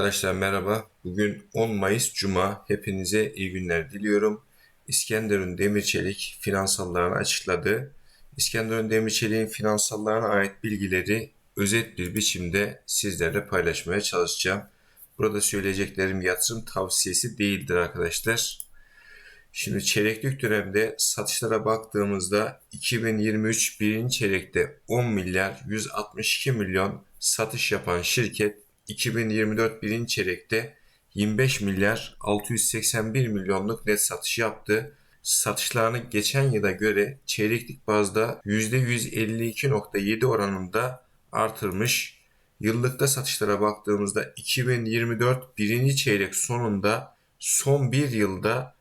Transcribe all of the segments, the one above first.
Arkadaşlar merhaba. Bugün 10 Mayıs Cuma. Hepinize iyi günler diliyorum. İskenderun Demirçelik finansallarını açıkladı. İskenderun Demirçelik'in finansallarına ait bilgileri özet bir biçimde sizlerle paylaşmaya çalışacağım. Burada söyleyeceklerim yatırım tavsiyesi değildir arkadaşlar. Şimdi çeyreklik dönemde satışlara baktığımızda 2023 birinci çeyrekte 10 milyar 162 milyon satış yapan şirket 2024 birinci çeyrekte 25 milyar 681 milyonluk net satış yaptı. Satışlarını geçen yıla göre çeyreklik bazda %152.7 oranında artırmış. Yıllıkta satışlara baktığımızda 2024 birinci çeyrek sonunda son bir yılda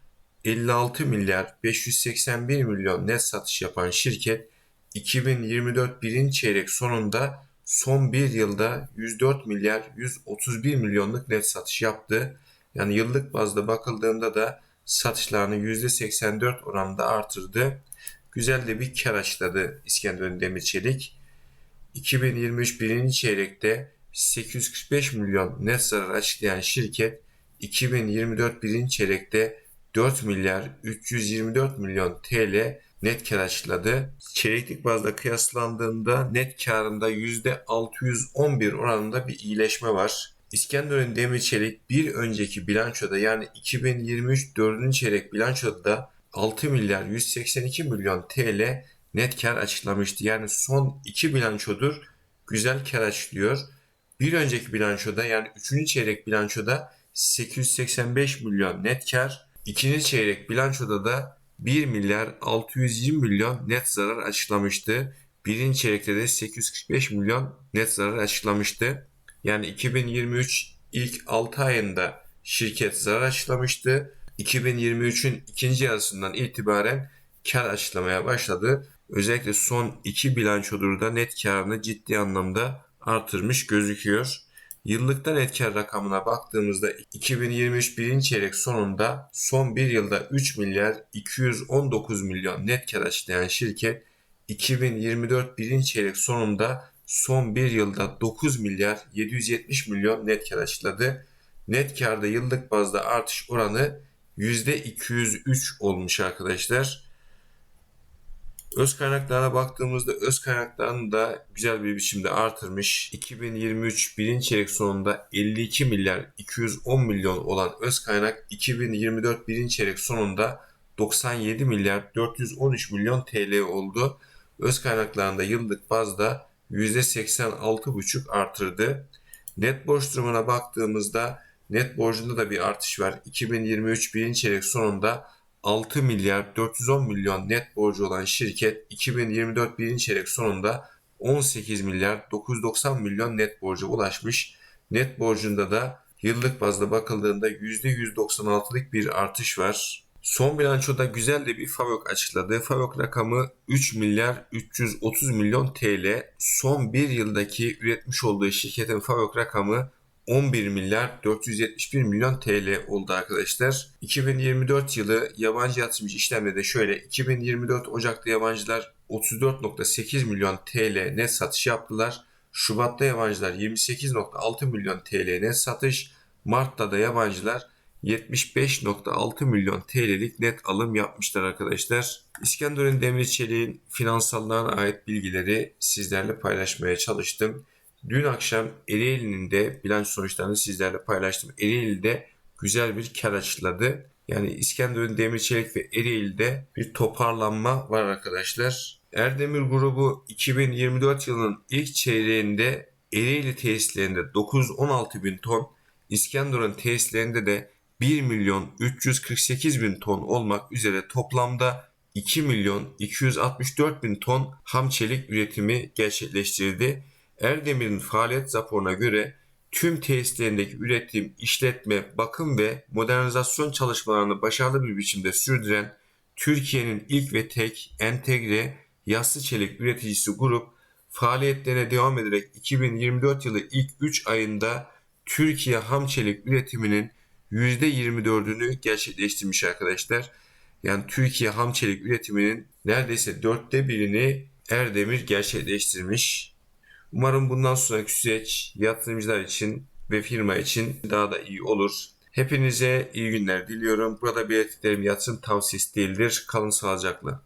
56 milyar 581 milyon net satış yapan şirket 2024 birinci çeyrek sonunda son bir yılda 104 milyar 131 milyonluk net satış yaptı. Yani yıllık bazda bakıldığında da satışlarını %84 oranında artırdı. Güzel de bir kar açladı İskenderun Demir Çelik. 2023 birinci çeyrekte 845 milyon net zarar açıklayan şirket 2024 birinci çeyrekte 4 milyar 324 milyon TL net kar açıkladı. Çeyreklik bazda kıyaslandığında net karında %611 oranında bir iyileşme var. İskenderun Demir Çelik bir önceki bilançoda yani 2023 4. çeyrek bilançoda da 6 milyar 182 milyon TL net kar açıklamıştı. Yani son iki bilançodur güzel kar açıklıyor. Bir önceki bilançoda yani 3. çeyrek bilançoda 885 milyon net kar. ikinci çeyrek bilançoda da 1 milyar 620 milyon net zarar açıklamıştı. Birinci çeyrekte de 845 milyon net zarar açıklamıştı. Yani 2023 ilk 6 ayında şirket zarar açıklamıştı. 2023'ün ikinci yarısından itibaren kar açıklamaya başladı. Özellikle son iki bilançodur da net karını ciddi anlamda artırmış gözüküyor. Yıllıkta net kar rakamına baktığımızda 2023 birinci çeyrek sonunda son bir yılda 3 milyar 219 milyon net kar açıklayan şirket 2024 birinci çeyrek sonunda son bir yılda 9 milyar 770 milyon net kar açıkladı. Net karda yıllık bazda artış oranı %203 olmuş arkadaşlar. Öz kaynaklarına baktığımızda öz kaynaklarını da güzel bir biçimde artırmış. 2023 birinci çeyrek sonunda 52 milyar 210 milyon olan öz kaynak 2024 birinci çeyrek sonunda 97 milyar 413 milyon TL oldu. Öz kaynaklarında yıllık bazda %86,5 artırdı. Net borç durumuna baktığımızda net borcunda da bir artış var. 2023 birinci çeyrek sonunda 6 milyar 410 milyon net borcu olan şirket 2024 birinci çeyrek sonunda 18 milyar 990 milyon net borca ulaşmış. Net borcunda da yıllık bazda bakıldığında %196'lık bir artış var. Son bilançoda güzel de bir FAVÖK açıkladı. FAVÖK rakamı 3 milyar 330 milyon TL. Son bir yıldaki üretmiş olduğu şirketin FAVÖK rakamı 11 milyar 471 milyon TL oldu arkadaşlar. 2024 yılı yabancı yatırımcı işlemde de şöyle 2024 Ocak'ta yabancılar 34.8 milyon TL net satış yaptılar. Şubat'ta yabancılar 28.6 milyon TL net satış. Mart'ta da yabancılar 75.6 milyon TL'lik net alım yapmışlar arkadaşlar. İskenderun Demir Çelik'in finansallarına ait bilgileri sizlerle paylaşmaya çalıştım. Dün akşam Ereğli'nin de bilanç sonuçlarını sizlerle paylaştım. Ereğli'de güzel bir kar açıkladı. Yani İskenderun Demirçelik ve Ereğli'de bir toparlanma var arkadaşlar. Erdemir grubu 2024 yılının ilk çeyreğinde Ereğli tesislerinde 916 bin ton, İskenderun tesislerinde de 1 milyon 348 bin ton olmak üzere toplamda 2 milyon 264 bin ton ham çelik üretimi gerçekleştirdi. Erdemir'in faaliyet raporuna göre tüm tesislerindeki üretim, işletme, bakım ve modernizasyon çalışmalarını başarılı bir biçimde sürdüren Türkiye'nin ilk ve tek entegre yassı çelik üreticisi grup faaliyetlerine devam ederek 2024 yılı ilk 3 ayında Türkiye ham çelik üretiminin %24'ünü gerçekleştirmiş arkadaşlar. Yani Türkiye ham çelik üretiminin neredeyse dörtte birini Erdemir gerçekleştirmiş. Umarım bundan sonraki süreç yatırımcılar için ve firma için daha da iyi olur. Hepinize iyi günler diliyorum. Burada belirttiklerim yatırım tavsiyesi değildir. Kalın sağlıcakla.